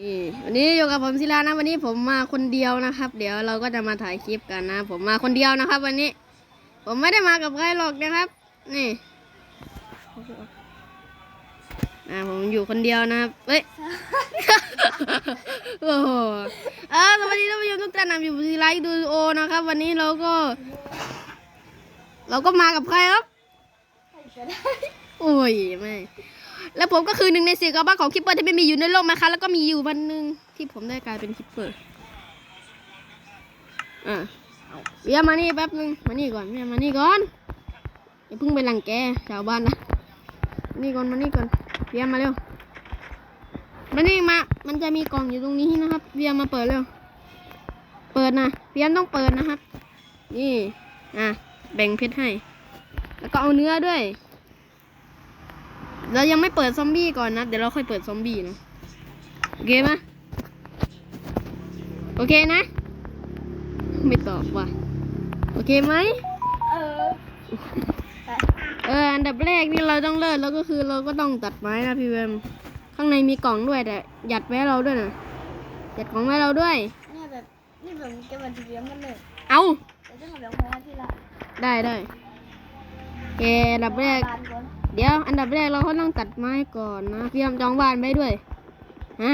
นี่วันนี้อยู่กับผมศิลานะวันนี้ผมมาคนเดียวนะครับ เดี๋ยวเราก็จะมาถ่ายคลิปกันนะ ผมมาคนเดียวนะครับ วันนี้ ผมไม่ได้มากับใครหรอกนะครับ นี่อ่าผมอยู่คนเดียวนะครับเฮ้ยโอ้โหเออสวัสดีท่านผู้ชมทุกท่านนะอยู่ที่ไลฟ์ดูโอนะครับ วันนี้เราก็ เราก็มากับใครครับโอ้ยไม่ แล้วผมก็คือหนึ่งในสี่กระบ้าของคิปเปอร์ที่ไม่มีอยู่ในโลกนะคะ แล้วก็มีอยู่วันหนึ่งที่ผมได้กลายเป็นคิปเปอร์อะเบียมานี่แป๊บนึงมานี่ก่อนเบียมานี่ก่อนอย่าเพิ่งไปหลังแกชาวบ้านนะนี่ก่อนมานี่ก่อนเบียมาเร็วมานี่มา มันจะมีกล่องอยู่ตรงนี้นะครับเบียมาเปิดเร็วเปิดนะเบียต้องเปิดนะครับ นี่อะแบ่งเพชรให้ แล้วก็เอาเนื้อด้วย เรายังไม่เปิดซอมบี้ก่อนนะ เดี๋ยวเราค่อยเปิดซอมบี้นะโอเคไหมโอเคนะ ไม่ตอบว่ะ โอเคไหมเออ เออ อันดับแรกที่เราต้องเริ่มแล้วก็คือเราก็ต้องตัดไม้นะพี่เวมข้างในมีกล่องด้วยแต่หยัดไว้ให้เราด้วยนะหยัดของไว้เราด้วยเนี่ยแบบนี่แบบเก็บวันที่เลี้ยงมันเลยเอาแต่ต้องแบบของที่ละได้ได้โอเคอันดับแรกบานก่อน เดี๋ยวอันดับแรกเราก็ต้องตัดไม้ก่อนนะพี่ยมจองบ้านไว้ด้วยฮะ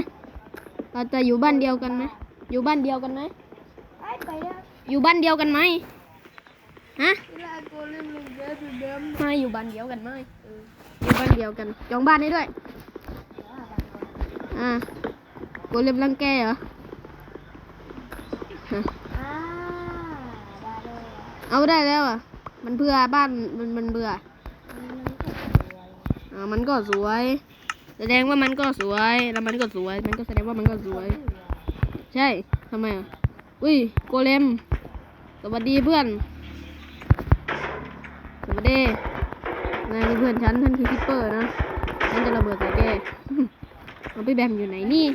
เราจะอยู่บ้านเดียวกันไหมอยู่บ้านเดียวกันไหมไอ้ไปแล้วอยู่บ้านเดียวกันไหมฮะเวลาโกเล่นมันเยอะอยู่เดิมไม่อยู่บ้านเดียวกันไหมเอออยู่บ้านเดียวกันจองบ้านได้ด้วยอ่าบานก่อนอ่ากูเล็บรังแกเหรอฮะอ่าได้เลยเอาได้แล้วอะ มันเบื่อบ้านมันมันเบื่อ อันนี้มันก็สวยอ่ามันก็สวย แสดงว่ามันก็สวย แล้วมันก็สวย มันก็แสดงว่ามันก็สวย ใช่ทำไมอะอุ้ยโกเลมสวัสดีเพื่อน สวัสดีนายนี่เพื่อนฉันท่านคือคิปเปอร์นะฉันจะระเบิดใส่แกเอาพี่แบมอยู่ไหนนี่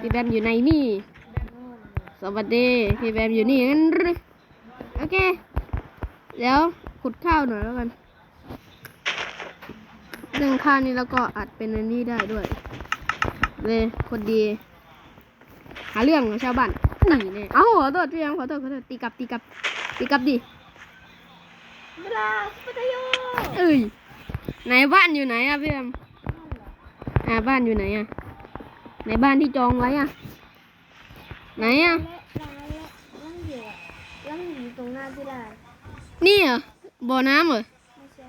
พี่แบมอยู่ไหนนี่ สวัสดีพี่แบมอยู่นี่งั้นโอเค เดี๋ยวขุดข้าวหน่อยแล้วกัน เรื่องข้าวนี่แล้วก็อัดเป็นอันนี้ได้ด้วย เลยคนดี หาเรื่องของชาวบ้านนี่เนี่ยเอ้าขอโทษพี่ยังขอโทษขอโทษตีกลับตีกลับตีกลับดิเวลาปัตยโยเอ้ยไหนบ้านอยู่ไหนอะพี่แอมอ่าบ้านอยู่ไหนอะในบ้านที่จองไว้อะไหนอะและลังและลังอยู่ลังอยู่ตรงหน้าที่ละนี่เหรอบ่อน้ำเหรอไม่ใช่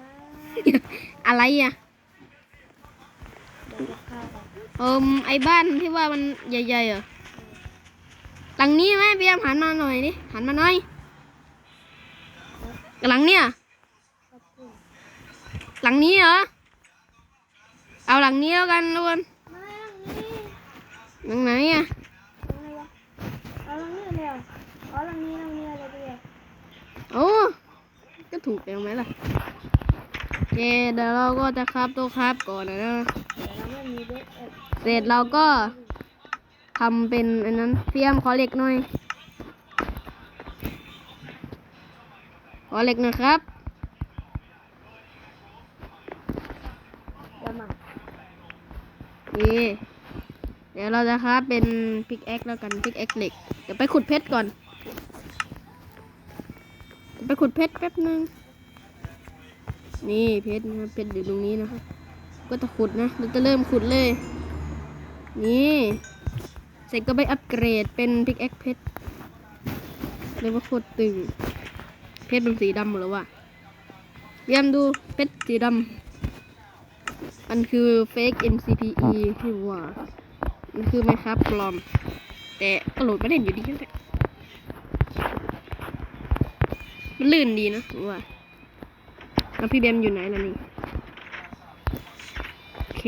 อะไรอะ เดี๋ยวจะเข้าไปเอิมไอ้บ้านที่ว่ามันใหญ่ๆเหรอหลังนี้ไหมพี่แอมหันมาหน่อยดิหันมาหน่อย หลังเนี่ยหลังนี้เหรอเอาหลังนี้แล้วกันทุกคนไม่ลังนี้หลังไหนอะเอาหลังนี้เดียวเอาหลังนี้หลังนี้อะไรเดียโอ้ก็ถูกแล้วไหมล่ะ เคเดี๋ยวเราก็จะครับตัวครับก่อนนะเดี๋ยวเสร็จเราก็ทำเป็นอันนั้นเพียมขอเหล็กหน่อย ขอเหล็กหน่อยครับเดี๋ยวเคเดี๋ยวเราจะครับเป็นพิกแอคแล้วกันพิกแอคเหล็ก เดี๋ยวไปขุดเพชรก่อน ไปขุดเพชรแป๊บนึง นี่เพชรนะครับเพชรอยู่ตรงนี้นะครับ ก็จะขุดนะ เราจะเริ่มขุดเลย นี่เสร็จก็ไปอัปเกรดเป็นพิกแอคเพชรเรียกว่าโคตรตึง เพชรเป็นสีดำหมดแล้วว่ะเยี่ยมดูเพชรสีดำมันคือ fake MCPE ที่ว่ามันคือไหมครับปลอม แต่ก็โหลดไม่เล่นอยู่ดีนั่แหละมันลื่นดีนะว่า แล้วพี่เบมอยู่ไหนล่ะนี่โอเค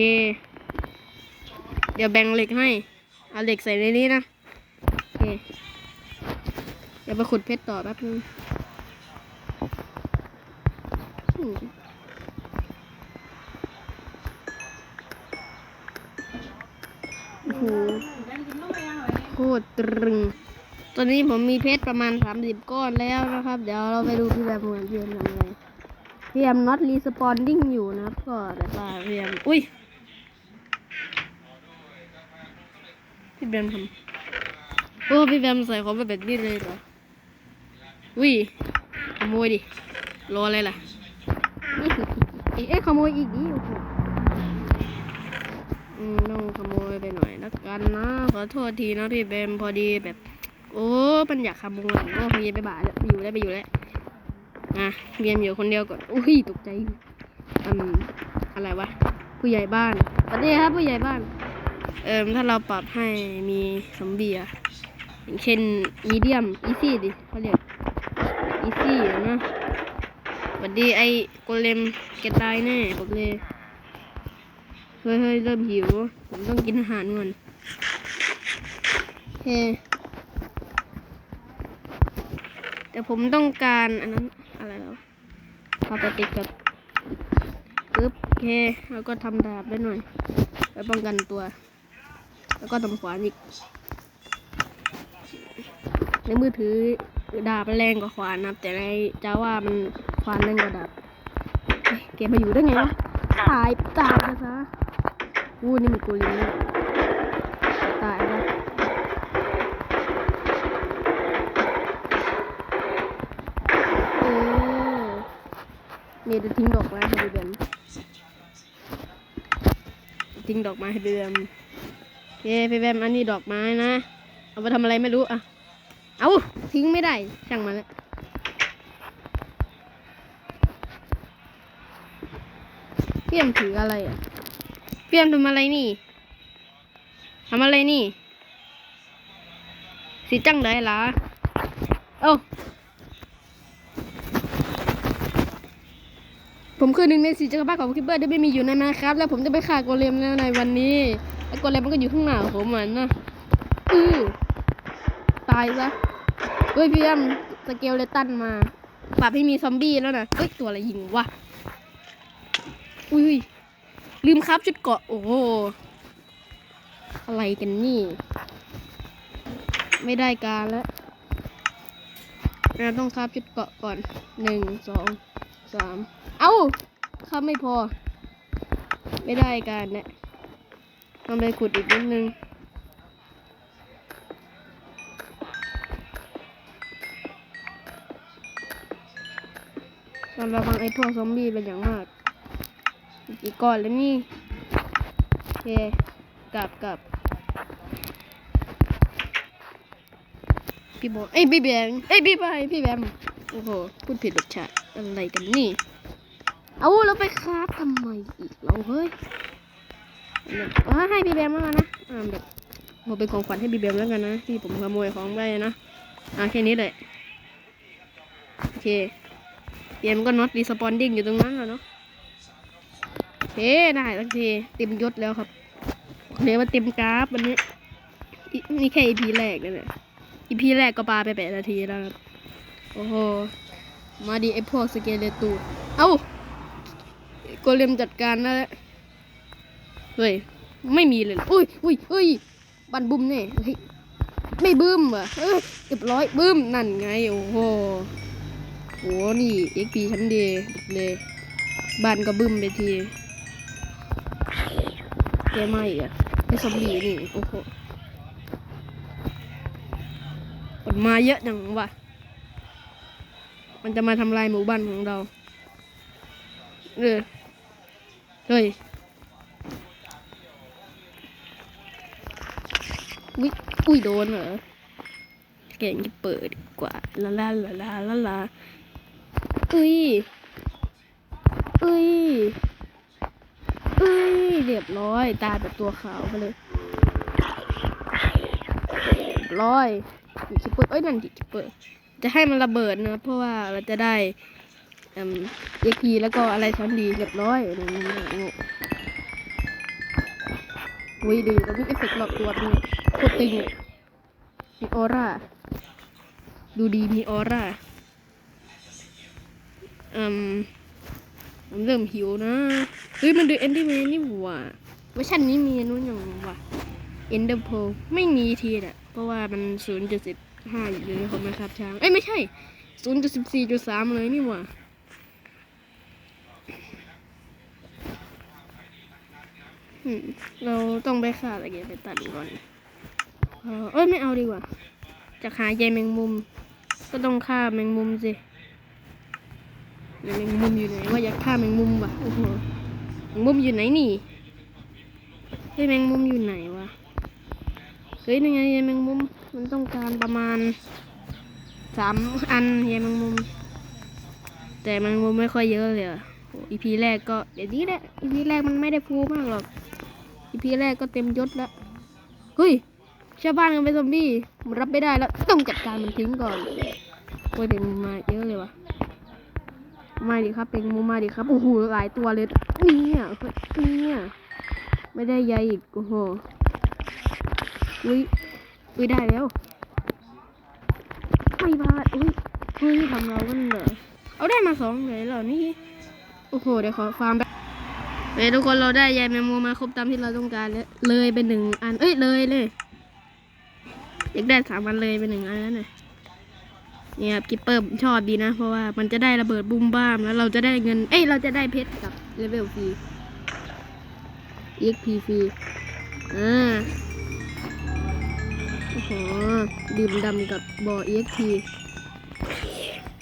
เดี๋ยวแบ่งเหล็กให้ เอาเหล็กใส่ในนี้นะ โอเค เดี๋ยวไปขุดเพชรต่อแป๊บนึงโอ้โหโคตรตรึงตอนนี้ผมมีเพชรประมาณสามสิบก้อนแล้วนะครับ เดี๋ยวเราไปดูพี่แบมเหมือนเพียมทำอะไร พี่แบม not responding อยู่นะครับก็แต่ว่าพี่แบมอุ้ยพี่แบมทำโอ้พี่แบมใส่ของแบบนี้เลยเหรอวิขโมยดิรออะไรล่ะเอ๊ะขโมยอีกดิโอ้โหอืมต้องขโมยไปหน่อยละกันนะขอโทษทีนะพี่แบมพอดีแบบ โอ้มันอยากขโมยโอ้พี่ไปบ่ายแล้วไปอยู่แล้วไปอยู่แล้ว อะเบียมอยู่คนเดียวก่อนอุ้ยตกใจอืมอะไรวะผู้ใหญ่บ้านสวัสดีครับผู้ใหญ่บ้าน เอ่มถ้าเราปรับให้มีซอมบี้อะอย่างเช่นมีเดียมอีซี่ดิเขาเรียกอีซี่นะสวัสดีไอ้โกเลมแกตายแน่บอกเลยเฮ้ยเฮ้ยเริ่มหิว ผมต้องกินอาหารก่อนโอเคแต่ผมต้องการอันนั้น อะไรแล้วพาไปติดกับปึ๊บโอเคแล้วก็ทำดาบได้หน่อยไว้ป้องกันตัว แล้วก็ทำขวานอีกในมือถือดาบมันแรงกว่าขวานนะแต่ในจ้าว่ามันขวานแรงกว่าดาบเฮ้ยแกมาอยู่ได้ไงวะตายตายไปซะอู้นี่มันกูลิ นี่จะทิ้งดอกไม้ให้ดูเบนทิ้งดอกไม้ให้ดูเบนโอเคพี่แบมอันนี้ดอกไม้นะ เอาไปทำอะไรไม่รู้อะ เอาทิ้งไม่ได้ ช่างมันแล้วพี่แอมถืออะไรอะพี่แอมทำอะไรนี่ทำอะไรนี่สีจังได้ล่ะเอ้า ผมคือหนึ่งในสีจักรพรรดิของคิปเปอร์ที่ไม่มีอยู่ในมาครับ แล้วผมจะไปฆ่าโกเลมแล้วในวันนี้ไอ้โกเลมมันก็อยู่ข้างหน้าผมเหมือนนะอือตายซะเฮ้ยพี่แอมสเกลเลตันมาปรับให้มีซอมบี้แล้วนะเฮ้ยตัวอะไรยิงวะอุ้ยลืมครับชุดเกาะโอ้โหอะไรกันนี่ ไม่ได้การแล้วเราต้องครับชุดเกาะก่อนหนึ่งสองสาม เอ้าครับไม่พอ ไม่ได้การเนี่ยต้องไปขุดอีกนิดนึงต้องระวังไอ้พวกซอมบี้เป็นอย่างมาก อีกก่อนแล้วนี่โอเคกลับกลับพี่บอลเอ้ยพี่แบมเอ้ยพี่บายพี่แบมโอ้โหพูดผิดแบบฉาอะไรกันนี่ เอาแล้วไปคราฟทำไมอีกเราเฮ้ยแบบอ่าให้พี่แบมแล้วกันนะอ่าแบบมเป็นของขวัญให้พี่แบมแล้วกันนะที่ผมขโมยของไปนะอ่าแค่นี้เลยโอเคเกมก็น็อตรีสปอนดิ้งอยู่ตรงนั้นแล้วเนาะโอเคได้สักทีเต็มยศแล้วครับเรียว่าเต็มกราฟวันนี้อีนี่แค่ EP แรกนะเนี่ย EP แรกก็ปาไปแปดนาทีแล้วครับโอ้โหมาดีไอพวกสเกเลตูเอ้า โกเลมจัดการแล้วเฮ้ยไม่มีเลยอุ้ยอุ้ยอุ้ยบันบุ้มเนี่ยเฮ้ยไม่บึ้มว่ะเอ้ยเรียบร้อยบึ้มนั่นไงโอ้โหโหนี่เอ็กพีชั้นเดีเลยบ้านก็บึ้มไปทีแกไม่อะไอซอมบี้นี่โอ้โหมันมาเยอะจังวะมันจะมาทำลายหมู่บ้านของเราเออ เฮ้ยวิอุ้ยโดนเหรอเก่งจะเปิดดีกว่าลาลาลาลาลาลาอุ้ยอุ้ยอุ้ยเรียบร้อยตายแบบตัวขาวไปเลยเรียบร้อยดิคิปเปอร์เอ้ยนั่นดิคิปเปอร์จะให้มันระเบิดนะเพราะว่าเราจะได้ เอ็มเอ็กพีแล้วก็อะไรชั้นดีเรียบร้อยนี่นี่นี่อุ้ยดีแล้วมีเอฟเฟกต์หลอกตัวมีโคตรตึงมีออร่า ดูดีมีออร่าอืมผมเริ่มหิวนะ เฮ้ย มันดูเอนดี้แมนนี่หว่าเวอร์ชันนี้มีนู้นอย่างว่ะเอนเดอร์โพไม่มีทีน่ะ เพราะว่ามันศูนย์จุดสิบห้าอยู่ในขอมันครับช้าง เอ้ย ไม่ใช่ศูนย์จุดสิบสี่จุดสามเลยนี่หว่า อืม เราต้องไปฆ่าอะไรเงี้ยไปตัดก่อนเออเอ้ยไม่เอาดีกว่า จะหาใยแมงมุม ก็ต้องฆ่าแมงมุมสิแมงมุมอยู่ไหนว่าอยากฆ่าแมงมุมวะโอ้โหแมงมุมอยู่ไหนนี่เฮ้ยแมงมุมอยู่ไหนวะเฮ้ยยังไงใยแมงมุมมันต้องการประมาณสามอันใยแมงมุม แต่แมงมุมไม่ค่อยเยอะเลยอะอีพีแรกก็เดี๋ยวนี้แหละอีพีแรกมันไม่ได้ฟูมากหรอก อีพีแรกก็เต็มยศแล้ว เฮ้ยชาวบ้านกันเป็นซอมบี้มันรับไม่ได้แล้ว ต้องจัดการมันทิ้งก่อนโอ้ยเป็นมุมาเยอะเลยวะมาดิครับเป็นมุมาดิครับโอ้โหหลายตัวเลยเนี่ยเฮ้ยเนี่ยไม่ได้ใยอีกโอ้โหอุ้ยอุ้ยได้แล้วไม่บาดอุ้ยเฮ้ยทำเรากันเหรอเอาได้มาสองเลยเหรอนี่โอ้โหเดี๋ยวขอฟาร์มแบบ เฮ้ยทุกคนเราได้ใยแมงมุมมาครบตามที่เราต้องการแล้วเลยเป็นหนึ่งอัน เอ้ยเลยเลยอยากได้สามวันเลยเป็นหนึ่งอันแล้วนะเนี่ยครับกิปเปอร์ชอบดีนะ เพราะว่ามันจะได้ระเบิดบูมบ้ามแล้วเราจะได้เงิน เอ้ยเราจะได้เพชรกับเลเวลฟรี EXP ฟรีอ่าโอ้โหดื่มดำกับบ่อ EXP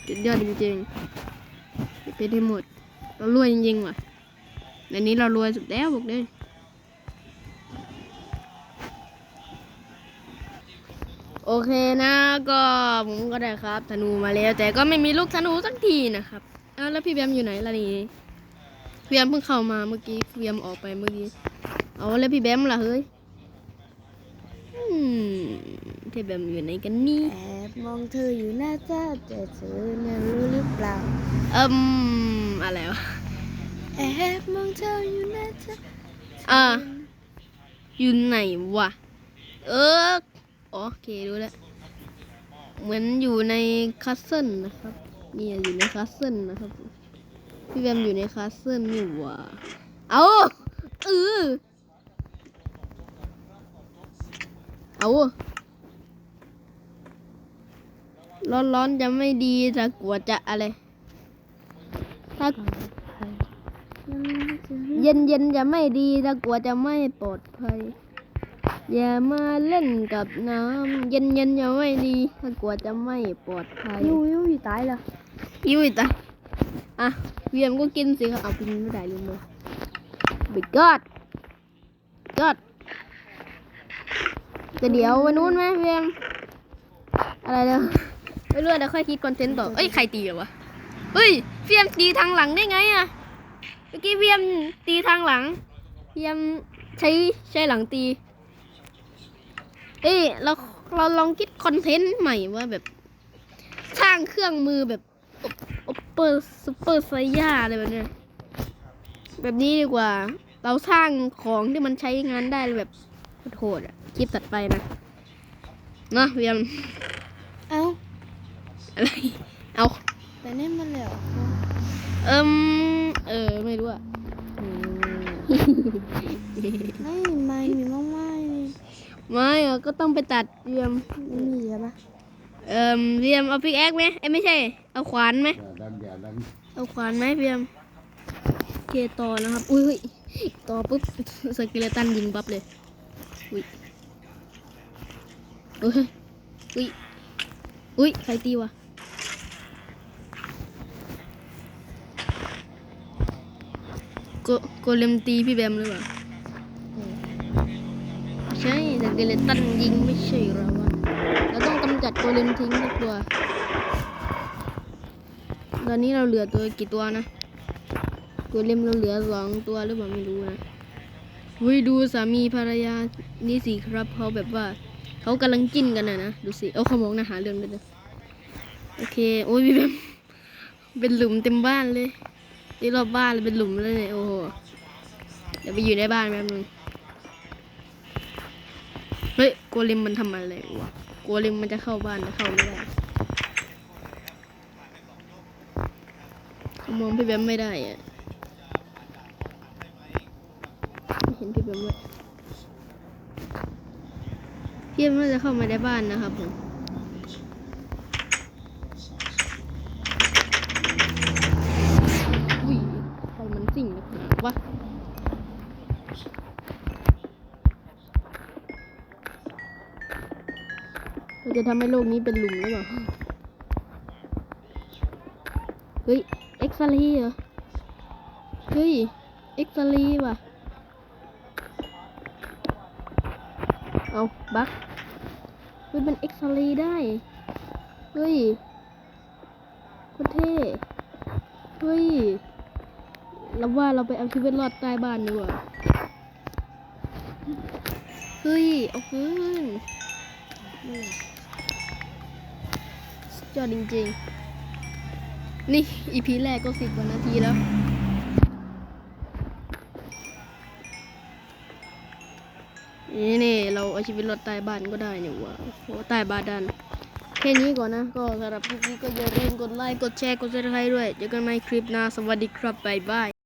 สุดยอดจริงๆเพชรให้หมด เรารวยจริงๆว่ะ ในนี้เรารวยสุดแล้วบอกเลยโอเคนะก็ผมก็ได้ครับ ธนูมาแล้ว แต่ก็ไม่มีลูกธนูสักทีนะครับเอาแล้วพี่แบมอยู่ไหนล่ะนี่พี่แบมเพิ่งเข้ามาเมื่อกี้พี่แบมออกไปเมื่อกี้เอาแล้วพี่แบมล่ะเฮ้ยอืมพี่แบมอยู่ไหนกันนี่แอบมองเธออยู่หน้าเจ้าแต่เธอน่ะรู้หรือเปล่าเอิ่มอะไรวะ แอบมองเธออยู่น้าเจ้าอ่าอยู่ไหนวะ เอออ๋อโอเครู้แล้ว เหมือนอยู่ในคาสเซิลนะครับ เนี่ยอยู่ในคาสเซิลนะครับ พี่แบมอยู่ในคาสเซิลนี่ว่าเอาเออเอาร้อนร้อนๆจะไม่ดีแต่กลัวจะอะไรถ้า เย็นเย็นๆจะไม่ดีถ้ากลัวจะไม่ปลอดภัย อย่ามาเล่นกับน้ำเย็นเย็นๆจะไม่ดีถ้ากลัวจะไม่ปลอดภัยยูยูอยู่ตายเหรอยิ้วอีกตาอะเวียมก็กินสิครับเอากินไม่ได้ลืมเลยบิกอดกอดแต่เดี๋ยววันนู้นไหมเวียมอะไรเดี๋ยวไม่รู้เดี๋ยวค่อยคิดคอนเทนต์ต่อเอ้ยใครตีเหรอวะเฮ้ยเวียมตีทางหลังได้ไงอะ เมื่อกี้เวียมตีทางหลังเวียมใช้ใช้หลังตี เอ้ยเราเราลองคิดคอนเทนต์ใหม่ว่าแบบสร้างเครื่องมือแบบโอปเปอร์ซูเปอร์ไซย่าอะไรแบบเนี้ยแบบนี้ดีกว่า เราสร้างของที่มันใช้งานได้แบบโหดๆอะคลิปตัดไปนะเนาะเวียม เอ้าอะไร เอาแต่นี่มันแล้ว เอิมเออไม่รู้อะไม่ไม่มีมากมายนี่ไม่อะก็ต้องไปตัดเวียมไม่มีใช่ปะเอิมเวียมเอาพิกแอคไหมเอ้ยไม่ใช่ เอาขวานไหมอย่าดันอย่าดันเอาขวานไหมเพียมโอเคต่อนะครับอุ้ยอุ้ยต่อปุ๊บสกิเลตันยิงปั๊บเลย อุ้ยอุ้ยอุ้ยอุ้ยใครตีวะ โกเลมตีพี่แบมหรือเปล่าใช่สกิเลตันยิงไม่ใช่เรอวะเราต้องกำจัดโกเลมทิ้งทุกตัว ตอนนี้เราเหลือตัวกี่ตัวนะตัวเลมเราเหลือสองตัวหรือเปล่าไม่รู้นะวิดูสามีภรรยานี่สิครับเขาแบบว่าเขากำลังจิ้นกันนะนะดูสิเอาขมองนะหาเรื่องไปเลยโอเค โอ้ยพี่แบมเป็นหลุมเต็มบ้านเลย ที่รอบบ้านเลยเป็นหลุมเลยเนี่ยโอ้โหเดี๋ยวไปอยู่ในบ้านแป๊บนึงเฮ้ยโกเลมมันทำอะไรวะโกเลมมันจะเข้าบ้านแต่เข้าไม่ได้มองพี่แบมไม่ได้อะไม่เห็นพี่แบมเลยพี่แบมน่าจะเข้ามาในบ้านนะครับผม จะทำให้โลกนี้เป็นหลุมหรือเปล่า เฮ้ย เอ็กซ์ลีเหรอ เฮ้ย เอ็กซ์ลีว่ะ เอาบักเฮ้ยมันเอ็กซ์ลีได้ เฮ้ยคตรเท่ เฮ้ยเราว่าเราไปเอาชีวิตรอดใต้บ้านดีกว่าเฮ้ย เอาคืน ยอดจริงๆ นี่อีพีแรกก็สิบกว่านาทีแล้ว นี่นี่เราเอาชีวิตรอดใต้บ้านก็ได้เนี่ยว่ะโอ้ใต้บาดันแค่นี้ก่อนนะ ก็สำหรับคลิปนี้ก็อย่าลืมกดไลค์ กดแชร์ กดซับสไครต์ด้วย เจอกันใหม่คลิปหน้า สวัสดีครับ บ๊ายบาย